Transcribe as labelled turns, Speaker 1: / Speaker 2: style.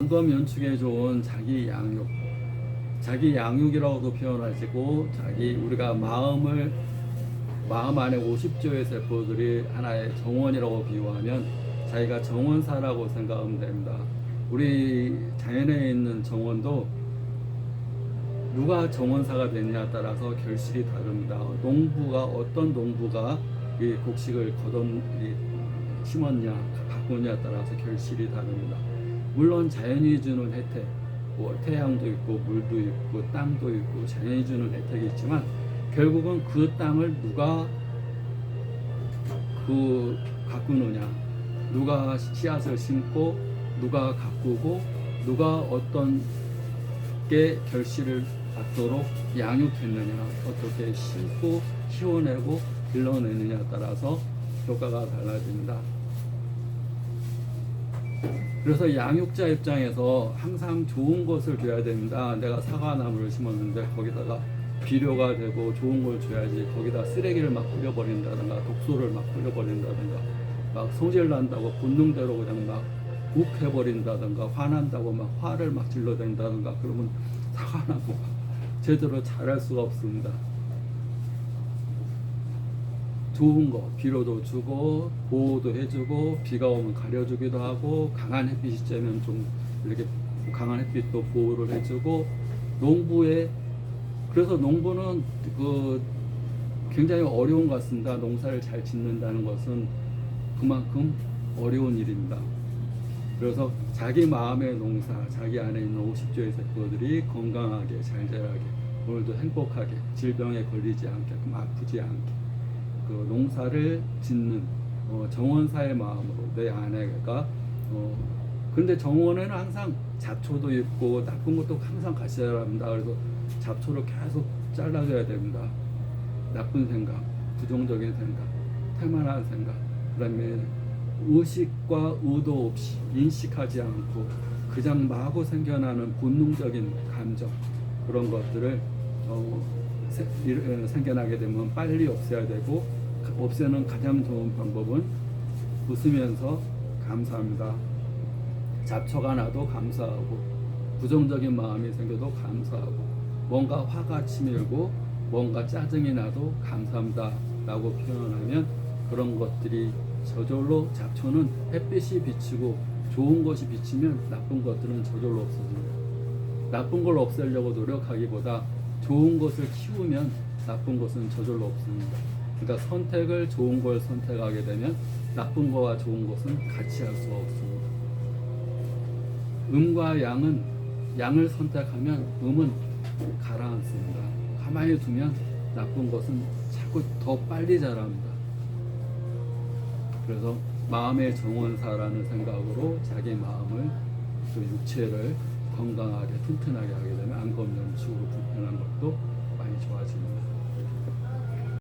Speaker 1: 안검 연축에 좋은 자기 양육, 자기 양육이라고도 표현하시고 자기 우리가 마음을 마음 안에 50조의 세포들이 하나의 정원이라고 비유하면 자기가 정원사라고 생각하면 됩니다. 우리 자연에 있는 정원도 누가 정원사가 되느냐에 따라서 결실이 다릅니다. 농부가 어떤 농부가 이 곡식을 이 심었냐 가꾸냐에 따라서 결실이 다릅니다. 물론 자연이 주는 혜택, 뭐 태양도 있고 물도 있고 땅도 있고 자연이 주는 혜택이 있지만 결국은 그 땅을 누가 그 가꾸느냐, 누가 씨앗을 심고 누가 가꾸고 누가 어떤 게 결실을 받도록 양육했느냐, 어떻게 심고 키워내고 길러내느냐에 따라서 효과가 달라집니다. 그래서 양육자 입장에서 항상 좋은 것을 줘야 됩니다. 내가 사과나무를 심었는데 거기다가 비료가 되고 좋은 걸 줘야지 거기다 쓰레기를 막 뿌려버린다든가 독소를 막 뿌려버린다든가 막 성질 난다고 본능대로 그냥 막 욱해버린다든가 화난다고 막 화를 막 질러댄다든가 그러면 사과나무가 제대로 자랄 수가 없습니다. 좋은 거 비료도 주고 보호도 해주고 비가 오면 가려주기도 하고 강한 햇빛이 쬐면 좀 이렇게 강한 햇빛도 보호를 해주고 농부의 그래서 농부는 그 굉장히 어려운 것 같습니다. 농사를 잘 짓는다는 것은 그만큼 어려운 일입니다. 그래서 자기 마음의 농사, 자기 안에 있는 50조의 세포들이 건강하게 잘 자라게 오늘도 행복하게 질병에 걸리지 않게끔 아프지 않게 그 농사를 짓는 어, 정원사의 마음으로 내 아내가 어, 근데 정원에는 항상 잡초도 있고 나쁜 것도 항상 같이 자랍니다. 그래서 잡초를 계속 잘라줘야 됩니다. 나쁜 생각, 부정적인 생각, 태만한 생각, 그다음에 의식과 의도 없이 인식하지 않고 그냥 마구 생겨나는 본능적인 감정 그런 것들을 어, 어, 생겨나게 되면 빨리 없애야 되고 가- 없애는 가장 좋은 방법은 웃으면서 감사합니다. 잡초가 나도 감사하고 부정적인 마음이 생겨도 감사하고 뭔가 화가 치밀고 뭔가 짜증이 나도 감사합니다 라고 표현하면 그런 것들이 저절로 잡초는 햇빛이 비치고 좋은 것이 비치면 나쁜 것들은 저절로 없어집니다. 나쁜 걸 없애려고 노력하기보다 좋은 것을 키우면 나쁜 것은 저절로 없습니다. 그러니까 선택을 좋은 걸 선택하게 되면 나쁜 거와 좋은 것은 같이 할 수가 없습니다. 음과 양은 양을 선택하면 음은 가라앉습니다. 가만히 두면 나쁜 것은 자꾸 더 빨리 자랍니다. 그래서 마음의 정원사라는 생각으로 자기 마음을 또 육체를 건강하게 튼튼하게 하게 되면 안검연축으로 불편한 것도 많이 좋아집니다.